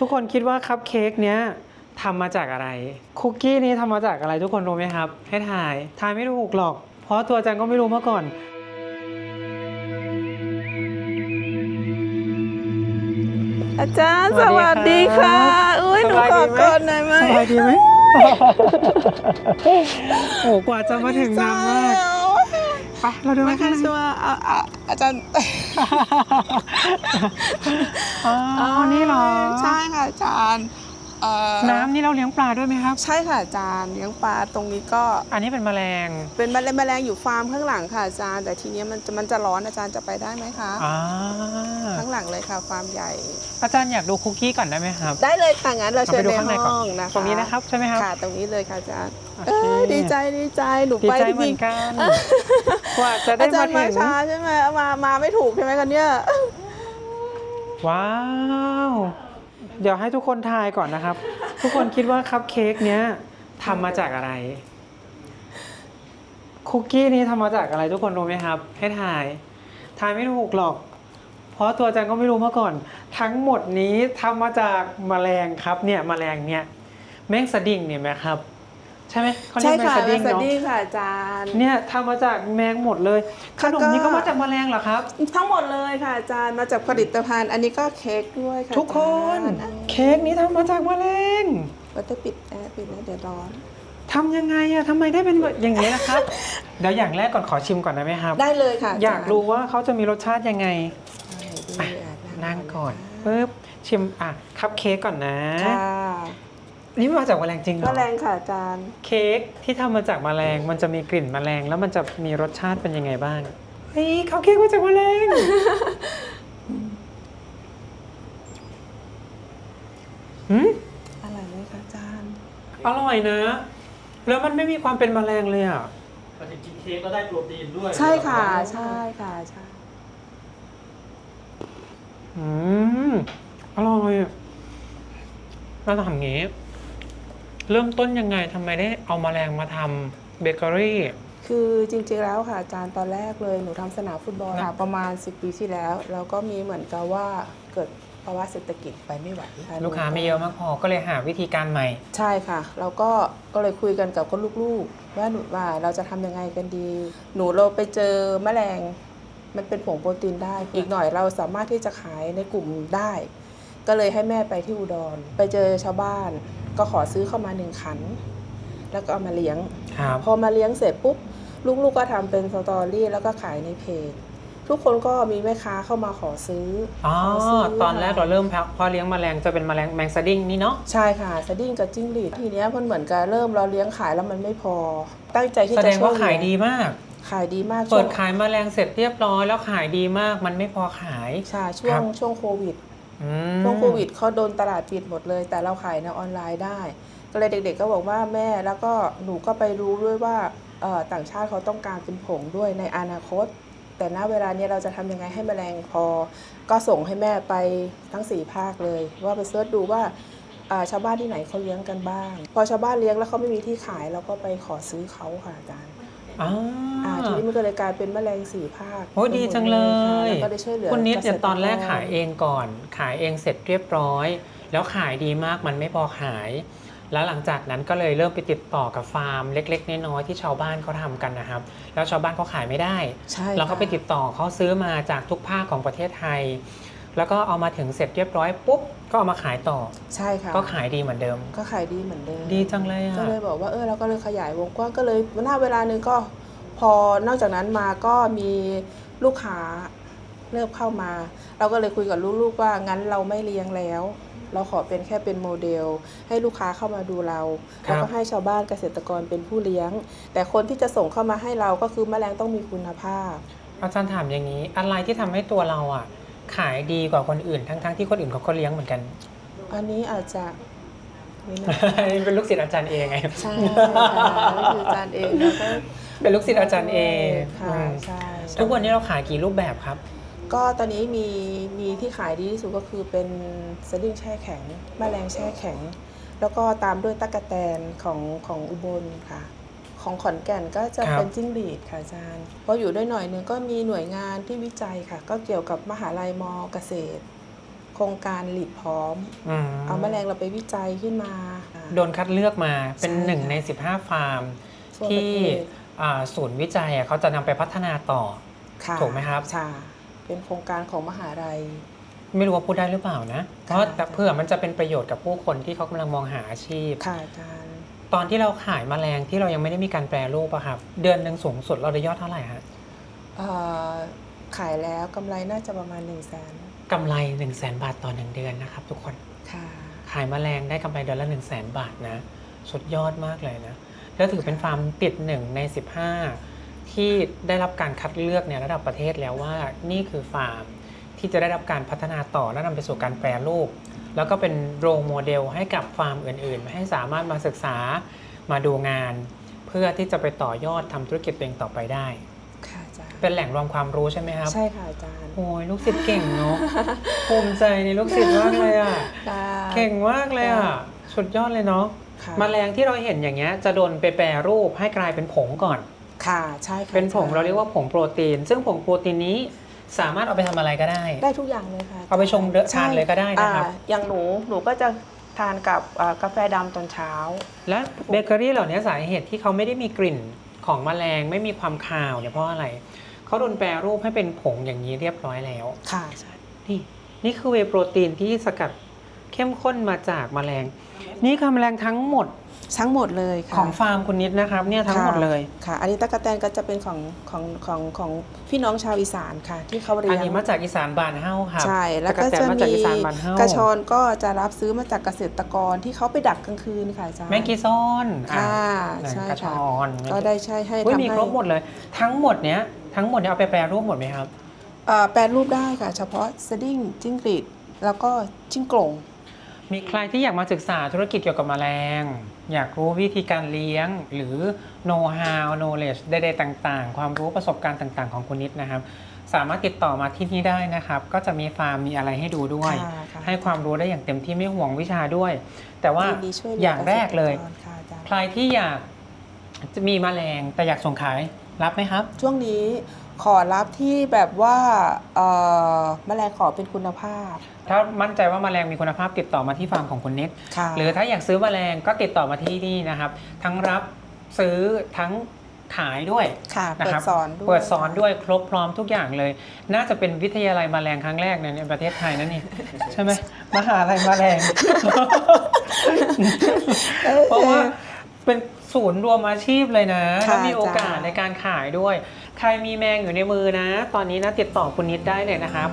ทุกคนคิดว่าคัพเค้กเนี้ยทำมาจากอะไร คุกกี้นี้ทำมาจากอะไรทุกคนรู้ไหมครับ ให้ทายทายไม่ถูกหรอก เพราะตัวอาจารย์ก็ไม่รู้มาก่อน อาจารย์สสวัวัสสดีดีครัค่ะบอุ้ยหนูสบายขดีอไหมก่อนหน่อยไหมสบายดีไหมโอ้กว่าจะมาถึงนานมาก ไปเราเดินไปไม่ข้าค่ะงในชัวร์อะอะอาจารย์ อ๋อนี่เหรอ ใช่ค่ะอาจารย์ เอ่อน้ำนี่เราเลี้ยงปลาด้วยไหมครับ ใช่ค่ะอาจารย์เลี้ยงปลาตรงนี้ก็อันนี้เป็นแมลงเป็นแมลงแมลงอยู่ฟาร์มข้างหลังค่ะอาจารย์ แต่ทีเนี้ยมันจะมันจะร้อนอาจารย์จะไปได้ไหมคะอ่าข้างหลังเลยค่ะฟาร์มใหญ่ อาจารย์อยากดูคุกกี้ก่อนได้ไหมครับ ได้เลยค่ะงั้นเราเราเชิไปญดูในข้างในก่อนห้องนะคะตรงนี้นะครับใช่ไหมครับ ค่ะตรงนี้เลยค่ะอาจารย์โอเอเคอดีใจดีใจหนูดีไปใจจเหมืริองนกัน กว่าจะๆได้อาจารมาย์ถึมางช้าใช่ไหมมามาไม่ถูกใช่ไหมกันเนี่ยว้าว เดี๋ยวให้ทุกคนทายก่อนนะครับ ทุกคนคิดว่าคัพเค้กเนี้ยทำมาจากอะไร คุกกี้นี้ทำมาจากอะไรทุกคนรู้ไหมครับ ให้ทาย ทายไม่ถูกหรอก เพราะตัวอาจารย์ก็ไม่รู้มาก่อน ทั้งหมดนี้ทำมาจากแมลงครับเนี่ยแมลงเนี่ยแมงสดิ่งเนี่ยไหมครับ ใช่ไหมเขาเรีใช่ยกแมงค่ะสแมดิ้งงสเนาะดิ้งค่ะอาจารย์ เนี่ยทำมาจากแมงหมดเลยขนมนี้ก็มาจากแมลงเหรอครับ ทั้งหมดเลยค่ะอาจารย์มาจากผลิตภัณฑ์ อันนี้ก็เค้กด้วยค่ะทุกคนเค้กนี้ทำมาจากแมลงวัตถุปิดแอร์ปิดแล้วเดี๋ยวร้อน ทำยังไงอะทำไมได้เป็นแบบอย่างนี้นะครับ เดี๋ยวอย่างแรกก่อนขอชิมก่อนได้ไหมครับ ได้เลยค่ะอยากรู้ว่าเขาจะมีรสชาติยังไงใช่ดีอะอะนั่งก่อนปึ๊บชิมอะคัพเค้กก่อนนะ ค่ะ นี่มาจากแมลงจริงเหรแมอลงค่ะอาจารย์ เค้กที่ทำมาจากแมลงมันจะมีกลิ่นแมลง แล้วมันจะมีรสชาติเป็นยังไงบ้างเฮ้ยคัพเค้กมาจากแมลง หืมอะไรไหมคะอาจารย์ อร่อยนะ แล้วมันไม่มีความเป็นแมลงเลยอะ แต่จริงๆเค้กก็ได้โปรตีนด้วยใช่ค่ะ ใช่ค่ะใช่อืม อร่อยอะเราทำงี้ เริ่มต้นยังไงทำไมได้เอามาแมลงมาทำเบเกอรี่ คือจริงๆแล้วค่ะอาจารย์ตอนแรกเลยหนูทำสนามฟุตบอลค่ะประมาณ 10 ปีที่แล้ว แล้วก็มีเหมือนกับว่าเกิดภาวะเศรษฐกิจไปไม่ไหวะลูกค้าไม่เยอะมากพอก็เลยหาวิธีการใหม่ ใช่ค่ะเราก็ก็เลยคุยกันกับคนลูกๆ ว่าหนูว่าเราจะทำยังไงกันดี หนูเราไปเจอแมลง มันเป็นผงโปรตีนได้ อีกหน่อยเราสามารถที่จะขายในกลุ่มได้ ก็เลยให้แม่ไปที่อุดร ไปเจอชาวบ้านก็ขอซื้อเข้ามาหนึ่งขัน แล้วก็เอามาเลี้ยง ครับ พอมาเลี้ยงเสร็จปุ๊บ ลูกๆก็ทำเป็นสตอรี่แล้วก็ขายในเพจ ทุกคนก็มีแม่ค้าเข้ามาขอซื้ออ๋อ ขซื้ตอนแรกเราเริ่มพักพอเลี้ยงแมลงจะเป็นแมลงแมงสดิ้งนี่เนาะ ใช่ค่ะสดิ้งกับจิ้งหรีดทีเนี้ยมันเหมือนกับเริ่มเราเลี้ยงขายแล้วมันไม่พอ ตั้งใจที่แสจะดงช่วว่ายขายเหลือดีมาก ขายดีมากเปิดช่วงขายแมลงเสร็จเรียบร้อยแล้วขายดีมาก มันไม่พอขาย ใช่ช่วครังบช่วงโควิด อืม ช่วงโควิดเขาโดนตลาดปิดหมดเลย แต่เราขายในออนไลน์ได้ ก็เลยเด็กๆก็บอกว่าแม่แล้วก็หนูก็ไปรู้ด้วยว่าเอ่อต่างชาติเขาต้องการเป็นผงด้วยในอนาคต แต่ณเวลาเนี้ยเราจะทำยังไงให้แมลงพอ ก็ส่งให้แม่ไปทั้งสี่ภาคเลย ว่าไปเสิร์ชดูว่าอ่าชาวบ้านที่ไหนเขาเลี้ยงกันบ้าง พอชาวบ้านเลี้ยงแล้วเขาไม่มีที่ขายเราก็ไปขอซื้อเขาค่ะอาจารย์ อ่า อ่าทีนี้มันก็เลยกลายเป็นแมลงสี่ภาคโอ้ยดีจังเลย แล้วก็ได้ช่วยเหลือคุณนิดเกษเนี่ยรตอนแรกขายเองก่อน ขายเองเสร็จเรียบร้อย แล้วขายดีมากมันไม่พอขาย แล้วหลังจากนั้นก็เลยเริ่มไปติดต่อกับฟาร์มเล็กๆน้อยๆที่ชาวบ้านเขาทำกันนะครับ แล้วชาวบ้านเขาขายไม่ได้ ใช่เราก็ไปติดต่อเขาซื้อมาจากทุกภาคของประเทศไทย แล้วก็เอามาถึงเสร็จเรียบร้อยปุ๊บก็เอามาขายต่อ ใช่ค่ะ ก็ขายดีเหมือนเดิม ก็ขายดีเหมือนเดิมดีจังเลยก็อะเลยบอกว่าเออเราก็เลยขยายวงกว้างก็เลยหน้าเวลาหนึ่งก็พอนอกจากนั้นมาก็มีลูกค้าเริ่มเข้ามา เราก็เลยคุยกับลูกๆว่างั้นเราไม่เลี้ยงแล้ว เราขอเป็นแค่เป็นโมเดล ให้ลูกค้าเข้ามาดูเราครับแล้วก็ให้ชาวบ้านเกษตรกรเป็นผู้เลี้ยง แต่คนที่จะส่งเข้ามาให้เราก็คือแมลงต้องมีคุณภาพ อาจารย์ถามอย่างนี้ อะไรที่ทำให้ตัวเราอะ ขายดีกว่าคนอื่น ทั้งๆที่คนอื่นเขาก็เลี้ยงเหมือนกัน อันนี้อาจจะนี่นะ เป็นลูกศิษย์อาจารย์เองไง ใช่ค่ะก็คืออาจารย์เองแล้วก็เป็นลูกศิษย์อาจารย์เองค่ะอืมใช่ใช่ทุกวันนี้เราขายกี่รูปแบบครับ ก็ตอนนี้มีมีที่ขายดีที่สุดก็คือเป็นสดิ้งแช่แข็งแมลงแช่แข็ง แล้วก็ตามด้วยตั๊กแตนของของอุบลค่ะ ของขอนแก่นก็จะครับ เป็นจิ้งหรีดค่ะอาจารย์พออยู่ได้หน่อยหนึงก็มีหน่วยงานที่วิจัยค่ะ ก็เกี่ยวกับมหาลัยมอเกษตร โคครงการหลีดพร้อมอืมเอาแมลงเราไปวิจัยขึ้นมาอ่าโดนคัดเลือกมาเป็นใช่หนึ่งค่ะ ใน 15 ฟาร์ม ทั่วประที่เทศอ่าศูนย์วิจัยอะเขาจะนำไปพัฒนาต่อ ค่ะถูกไหมครับ ค่ะเป็นโครงการของมหาลัย ไม่รู้ว่าพูดได้หรือเปล่านะ เพราะแต่เพื่อมันจะเป็นประโยชน์กับผู้คนที่เขากำลังมองหาอาชีพ ค่ะอาจารย์ ตอนที่เราขายแมลงที่เรายังไม่ได้มีการแปรรูปอะครับ เดือนหนึ่งสูงสุดเราได้ยอดเท่าไหร่ฮะเอ่อขายแล้วกำไรน่าจะประมาณ1นึ่งแสนกำไร1 0 0 0 0แบาทต่อหนึ่งเดือนนะครับ ทุกคนค่ะขายแมลงได้กำไรเดือนละ1 0 0 0 0แบาทนะสุดยอดมากเลยนะแล้วถือเป็นฟาร์มติดหนึ่งใน 15 ที่ได้รับการคัดเลือกในระดับประเทศแล้วว่านี่คือฟาร์มที่จะได้รับการพัฒนาต่อและนำไปสู่การแปรรูป แล้วก็เป็นโรโมเดลให้กับฟาร์มอื่นๆ ให้สามารถมาศึกษามาดูงาน เพื่อที่จะไปต่อยอดทำธุรกิจตัวเองต่อไปได้ ค่ะอาจารย์เป็นแหล่งรวมความรู้ใช่ไหมครับใช่ค่ะอาจารย์โอ้ยลูกศิษย์เก่งเนาะภูมิใจในลูกศิษย์มากเลยอะค่ะเก่งมากเลยอะสุดยอดเลยเนาะค่ะมแมลงที่เราเห็นอย่างเงี้ยจะโดนไปแปรรูปให้กลายเป็นผงก่อน ค่ะใช่ค่ะเป็นผงอจเราเรียกว่าผงโปรตีน ซึ่งผงโปรตีนนี้ สามารถเอาไปทำอะไรก็ได้ ได้ทุกอย่างเลยค่ะเอาไปชงเดอะใช่ทานเลยก็ได้นะครับอ่าอย่างหนูหนูก็จะทานกับอ่ากาแฟดำตอนเช้า และเบเกอรี่เหล่านี้สาเหตุที่เขาไม่ได้มีกลิ่นของแมลงไม่มีความคาวเนี่ยเพราะอะไร เขาโดนแปรรูปให้เป็นผงอย่างนี้เรียบร้อยแล้ว ค่ะใช่นี่นี่คือเวย์โปรตีนที่สกัด เข้มข้นมาจากแมลง นี่คือแมลงทั้งหมดทั้งหมดเลยค่ะของฟาร์มคุณนิดนะครับเนี่ยทั้งหมดเลยค่ะ อันนี้ตะกะแตนก็จะเป็นของของของของพี่น้องชาวอีสานค่ะ ที่เขาเรียอันนนี้มาจากอีสานบานเฮ้าครับใช่แล้วก็ตะจะแตนมาจากมีอีสานบานเฮ้ากระชอนก็จะรับซื้อมาจากเกษตรกรที่เขาไปดักกลางคืนค่ะอาจารย์แมงกีซ้อนอ่ค่ะไหนใช่กระชค่ะอนก็ได้ใช้ให้เฮ้ยทำมีให้ครบหมดเลย ทั้งหมดเนี้ยทั้งหมดเนี้ยเอาไปแปรรูปหมดไหมครับเอ่อแปลรูปได้ค่ะ เฉพาะสดิ้งจิ้งหรีดแล้วก็จิ้งโกลง มีใครที่อยากมาศึกษาธุรกิจเกี่ยวกับแมลง อยากรู้วิธีการเลี้ยง หรือ know how knowledge ใดๆต่าง ๆ ความรู้ประสบการณ์ต่าง ๆ ของคุณนิดนะครับ สามารถติดต่อมาที่นี่ได้นะครับ ก็จะมีฟาร์มมีอะไรให้ดูด้วย ค่ะค่ะ ให้ความรู้ได้อย่างเต็มที่ไม่ห่วงวิชาด้วย แต่ว่ายินดีช่วยเหลือย่างแรกเลย ษตรค่ะอาจารย์ ใครที่อยากจะมีแมลงแต่อยากส่งขายรับไหมครับ ช่วงนี้ ขอรับที่แบบว่าเอ่อแมลงขอเป็นคุณภาพ ถ้ามั่นใจว่าแมลงมีคุณภาพติดต่อมาที่ฟาร์มของคุณนิดค่ะ หรือถ้าอยากซื้อแมลงก็ติดต่อมาที่นี่นะครับ ทั้งรับซื้อทั้งขายด้วย ค่ะนะเปิคดรับ สอนด้วย เปิดสอนด้วยครบพร้อมทุกอย่างเลย น่าจะเป็นวิทยาลัยแมลงครั้งแรกในในประเทศไทยนั่นนี่ ใช่ไหมมหาลัยแมลง เพราะว่าเป็นศูนย์รวมอาชีพเลยนะค่ะแล้วมีโอกาสจ้าในการขายด้วย ใครมีแมงอยู่ในมือนะ ตอนนี้นะติดต่อคุณนิดได้เลยนะครับ